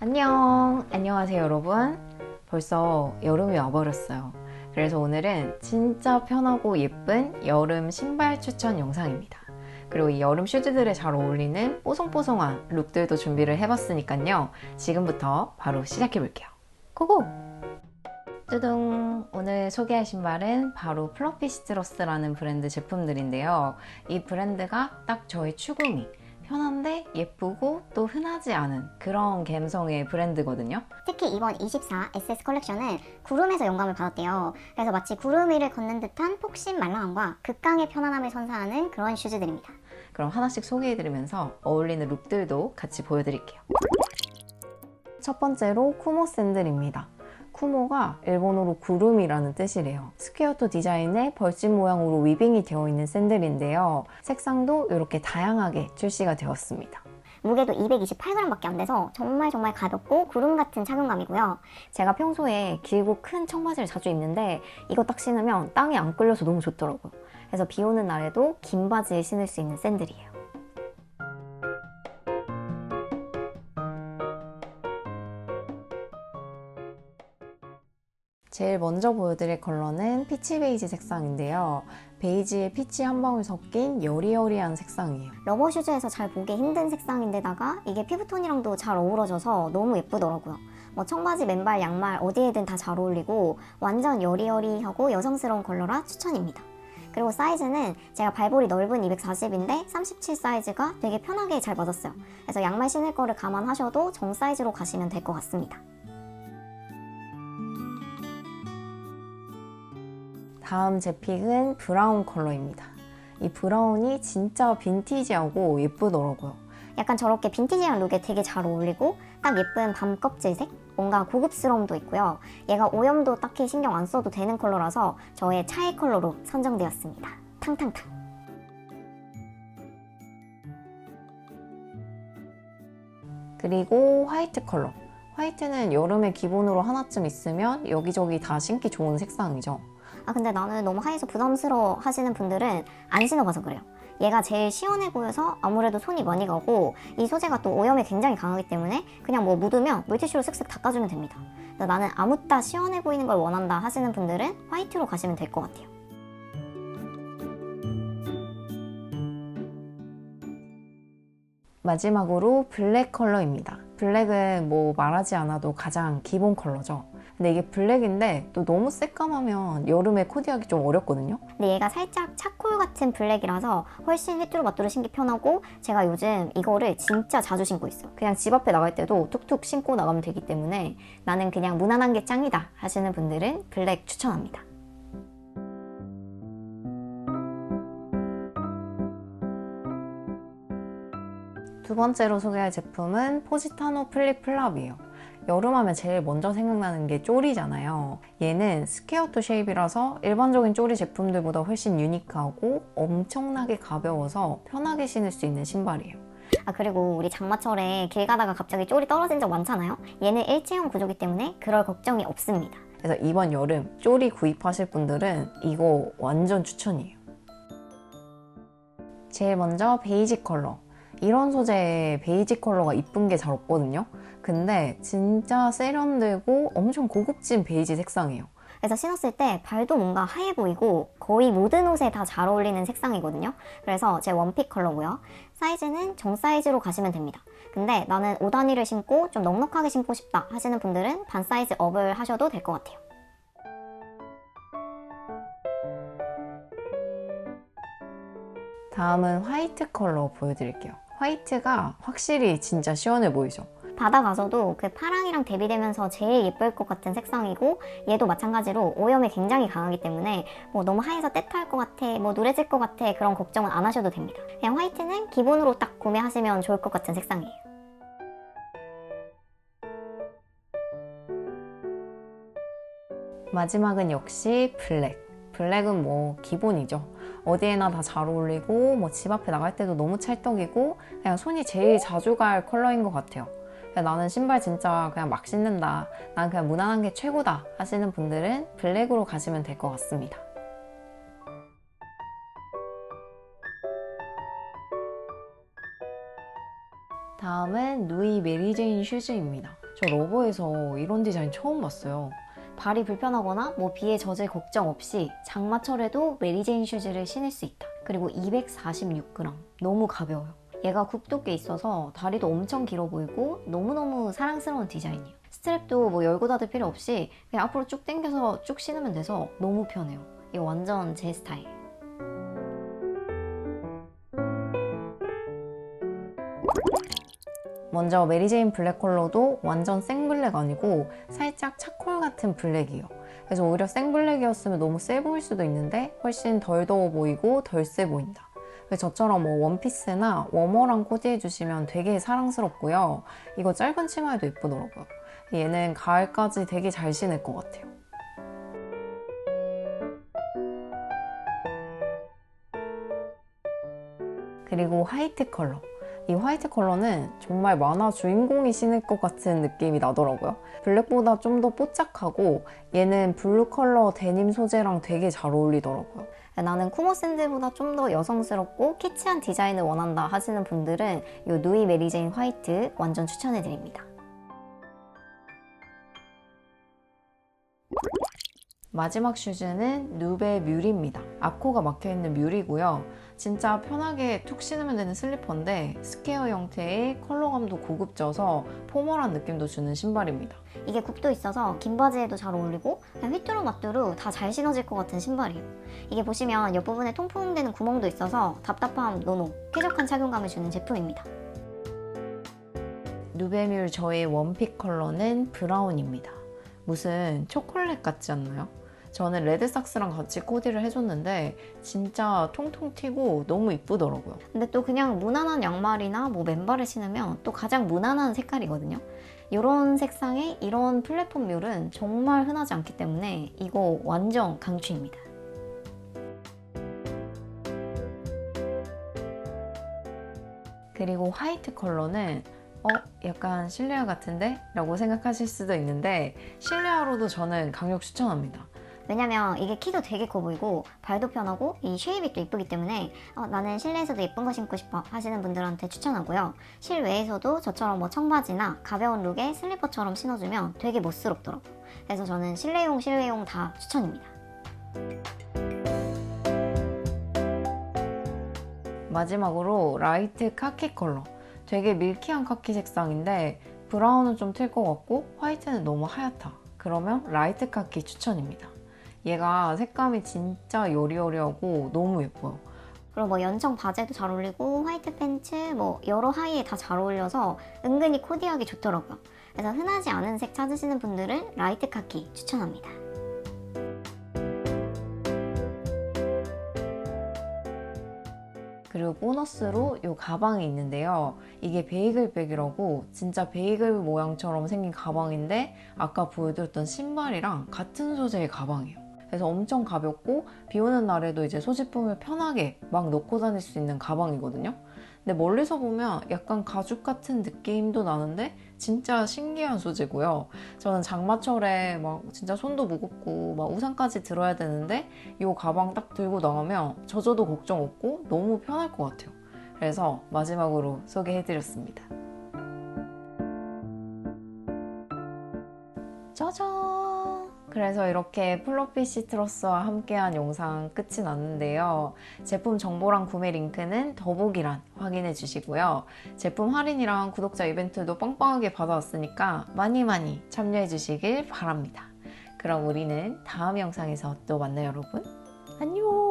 안녕! 안녕하세요, 여러분. 벌써 여름이 와버렸어요. 그래서 오늘은 진짜 편하고 예쁜 여름 신발 추천 영상입니다. 그리고 이 여름 슈즈들에 잘 어울리는 뽀송뽀송한 룩들도 준비를 해봤으니까요. 지금부터 바로 시작해볼게요. 고고! 뚜둥! 오늘 소개할 신발은 바로 플러피 시트러스라는 브랜드 제품들인데요. 이 브랜드가 딱 저의 추구미. 편한데 예쁘고 또 흔하지 않은 그런 감성의 브랜드거든요. 특히 이번 24 SS 컬렉션은 구름에서 영감을 받았대요. 그래서 마치 구름 위를 걷는 듯한 폭신 말랑함과 극강의 편안함을 선사하는 그런 슈즈들입니다. 그럼 하나씩 소개해드리면서 어울리는 룩들도 같이 보여드릴게요. 첫 번째로 쿠모 샌들입니다. 쿠모가 일본어로 구름이라는 뜻이래요. 스퀘어토 디자인의 벌집 모양으로 위빙이 되어 있는 샌들인데요. 색상도 이렇게 다양하게 출시가 되었습니다. 무게도 228g밖에 안 돼서 정말 정말 가볍고 구름 같은 착용감이고요. 제가 평소에 길고 큰 청바지를 자주 입는데 이거 딱 신으면 땅에 안 끌려서 너무 좋더라고요. 그래서 비 오는 날에도 긴 바지에 신을 수 있는 샌들이에요. 제일 먼저 보여드릴 컬러는 피치 베이지 색상인데요. 베이지에 피치 한 방울 섞인 여리여리한 색상이에요. 러버 슈즈에서 잘 보기 힘든 색상인데다가 이게 피부톤이랑도 잘 어우러져서 너무 예쁘더라고요. 뭐 청바지, 맨발, 양말 어디에든 다 잘 어울리고 완전 여리여리하고 여성스러운 컬러라 추천입니다. 그리고 사이즈는 제가 발볼이 넓은 240인데 37 사이즈가 되게 편하게 잘 맞았어요. 그래서 양말 신을 거를 감안하셔도 정 사이즈로 가시면 될 것 같습니다. 다음 제 픽은 브라운 컬러입니다. 이 브라운이 진짜 빈티지하고 예쁘더라고요. 약간 저렇게 빈티지한 룩에 되게 잘 어울리고 딱 예쁜 밤 껍질색? 뭔가 고급스러움도 있고요. 얘가 오염도 딱히 신경 안 써도 되는 컬러라서 저의 차이 컬러로 선정되었습니다. 탕탕탕. 그리고 화이트 컬러. 화이트는 여름에 기본으로 하나쯤 있으면 여기저기 다 신기 좋은 색상이죠. 아 근데 나는 너무 하얘서 부담스러워 하시는 분들은 안 신어봐서 그래요. 얘가 제일 시원해 보여서 아무래도 손이 많이 가고 이 소재가 또 오염에 굉장히 강하기 때문에 그냥 뭐 묻으면 물티슈로 슥슥 닦아주면 됩니다. 나는 아무따 시원해 보이는 걸 원한다 하시는 분들은 화이트로 가시면 될 것 같아요. 마지막으로 블랙 컬러입니다. 블랙은 뭐 말하지 않아도 가장 기본 컬러죠. 근데 이게 블랙인데 또 너무 새까마면 여름에 코디하기 좀 어렵거든요. 근데 얘가 살짝 차콜 같은 블랙이라서 훨씬 휘뚜루 마뚜루 신기 편하고 제가 요즘 이거를 진짜 자주 신고 있어요. 그냥 집 앞에 나갈 때도 툭툭 신고 나가면 되기 때문에 나는 그냥 무난한 게 짱이다 하시는 분들은 블랙 추천합니다. 두 번째로 소개할 제품은 포지타노 플립 플랍이에요. 여름하면 제일 먼저 생각나는 게 쪼리잖아요. 얘는 스퀘어토 쉐입이라서 일반적인 쪼리 제품들보다 훨씬 유니크하고 엄청나게 가벼워서 편하게 신을 수 있는 신발이에요. 아 그리고 우리 장마철에 길 가다가 갑자기 쪼리 떨어진 적 많잖아요. 얘는 일체형 구조기 때문에 그럴 걱정이 없습니다. 그래서 이번 여름 쪼리 구입하실 분들은 이거 완전 추천이에요. 제일 먼저 베이지 컬러. 이런 소재에 베이지 컬러가 이쁜 게 잘 없거든요. 근데 진짜 세련되고 엄청 고급진 베이지 색상이에요. 그래서 신었을 때 발도 뭔가 하얘 보이고 거의 모든 옷에 다 잘 어울리는 색상이거든요. 그래서 제 원픽 컬러고요. 사이즈는 정 사이즈로 가시면 됩니다. 근데 나는 5단위를 신고 좀 넉넉하게 신고 싶다 하시는 분들은 반 사이즈 업을 하셔도 될 것 같아요. 다음은 화이트 컬러 보여드릴게요. 화이트가 확실히 진짜 시원해 보이죠? 바다 가서도 그 파랑이랑 대비되면서 제일 예쁠 것 같은 색상이고 얘도 마찬가지로 오염에 굉장히 강하기 때문에 뭐 너무 하얘서 때탈 것 같아 뭐 누래질 것 같아 그런 걱정은 안 하셔도 됩니다 그냥 화이트는 기본으로 딱 구매하시면 좋을 것 같은 색상이에요 마지막은 역시 블랙. 블랙은 뭐 기본이죠. 어디에나 다 잘 어울리고 뭐 집 앞에 나갈 때도 너무 찰떡이고 그냥 손이 제일 자주 갈 컬러인 것 같아요. 나는 신발 진짜 그냥 막 신는다. 난 그냥 무난한 게 최고다 하시는 분들은 블랙으로 가시면 될 것 같습니다. 다음은 누이 메리제인 슈즈입니다. 저 러버에서 이런 디자인 처음 봤어요. 발이 불편하거나 뭐 비에 젖을 걱정 없이 장마철에도 메리제인 슈즈를 신을 수 있다. 그리고 246g. 너무 가벼워요. 얘가 굽도께 있어서 다리도 엄청 길어 보이고 너무너무 사랑스러운 디자인이에요. 스트랩도 뭐 열고 닫을 필요 없이 그냥 앞으로 쭉 당겨서 쭉 신으면 돼서 너무 편해요. 이거 완전 제 스타일. 먼저 메리제인 블랙 컬러도 완전 생블랙 아니고 살짝 차콜 같은 블랙이에요. 그래서 오히려 생블랙이었으면 너무 세 보일 수도 있는데 훨씬 덜 더워 보이고 덜 세 보인다. 저처럼 뭐 원피스나 워머랑 코디해 주시면 되게 사랑스럽고요. 이거 짧은 치마에도 예쁘더라고요. 얘는 가을까지 되게 잘 신을 것 같아요. 그리고 화이트 컬러. 이 화이트 컬러는 정말 만화 주인공이 신을 것 같은 느낌이 나더라고요. 블랙보다 좀 더 뽀짝하고 얘는 블루 컬러 데님 소재랑 되게 잘 어울리더라고요. 나는 쿠모 샌들보다 좀 더 여성스럽고 키치한 디자인을 원한다 하시는 분들은 이 누이 메리제인 화이트 완전 추천해드립니다. 마지막 슈즈는 누베 뮬입니다. 앞코가 막혀있는 뮬이고요. 진짜 편하게 툭 신으면 되는 슬리퍼인데 스퀘어 형태의 컬러감도 고급져서 포멀한 느낌도 주는 신발입니다. 이게 굽도 있어서 긴 바지에도 잘 어울리고 그냥 휘뚜루 마뚜루 다 잘 신어질 것 같은 신발이에요. 이게 보시면 옆부분에 통풍되는 구멍도 있어서 답답함 노노 쾌적한 착용감을 주는 제품입니다. 누베뮬 저의 원픽 컬러는 브라운입니다. 무슨 초콜릿 같지 않나요? 저는 레드삭스랑 같이 코디를 해줬는데 진짜 통통 튀고 너무 이쁘더라고요. 근데 또 그냥 무난한 양말이나 뭐 맨발을 신으면 또 가장 무난한 색깔이거든요. 이런 색상의 이런 플랫폼 뮬은 정말 흔하지 않기 때문에 이거 완전 강추입니다. 그리고 화이트 컬러는 어, 약간 실내화 같은데? 라고 생각하실 수도 있는데 실내화로도 저는 강력 추천합니다. 왜냐면 이게 키도 되게 커 보이고 발도 편하고 이 쉐입이 또 이쁘기 때문에 어, 나는 실내에서도 예쁜 거 신고 싶어 하시는 분들한테 추천하고요. 실외에서도 저처럼 뭐 청바지나 가벼운 룩에 슬리퍼처럼 신어주면 되게 멋스럽더라고요. 그래서 저는 실내용, 실외용 다 추천입니다. 마지막으로 라이트 카키 컬러. 되게 밀키한 카키 색상인데 브라운은 좀 틀 것 같고 화이트는 너무 하얗다. 그러면 라이트 카키 추천입니다. 얘가 색감이 진짜 여리여리하고 너무 예뻐요. 그리고 뭐 연청 바지에도 잘 어울리고 화이트 팬츠 뭐 여러 하의에 다 잘 어울려서 은근히 코디하기 좋더라고요. 그래서 흔하지 않은 색 찾으시는 분들은 라이트 카키 추천합니다. 그리고 보너스로 이 가방이 있는데요. 이게 베이글백이라고 진짜 베이글 모양처럼 생긴 가방인데 아까 보여드렸던 신발이랑 같은 소재의 가방이에요. 그래서 엄청 가볍고 비 오는 날에도 이제 소지품을 편하게 막 넣고 다닐 수 있는 가방이거든요. 근데 멀리서 보면 약간 가죽 같은 느낌도 나는데 진짜 신기한 소재고요. 저는 장마철에 막 진짜 손도 무겁고 막 우산까지 들어야 되는데 이 가방 딱 들고 나가면 젖어도 걱정 없고 너무 편할 것 같아요. 그래서 마지막으로 소개해드렸습니다. 짜잔! 그래서 이렇게 플로피 시트러스와 함께한 영상 끝이 났는데요. 제품 정보랑 구매 링크는 더보기란 확인해 주시고요. 제품 할인이랑 구독자 이벤트도 빵빵하게 받아왔으니까 많이 많이 참여해 주시길 바랍니다. 그럼 우리는 다음 영상에서 또 만나요, 여러분. 안녕!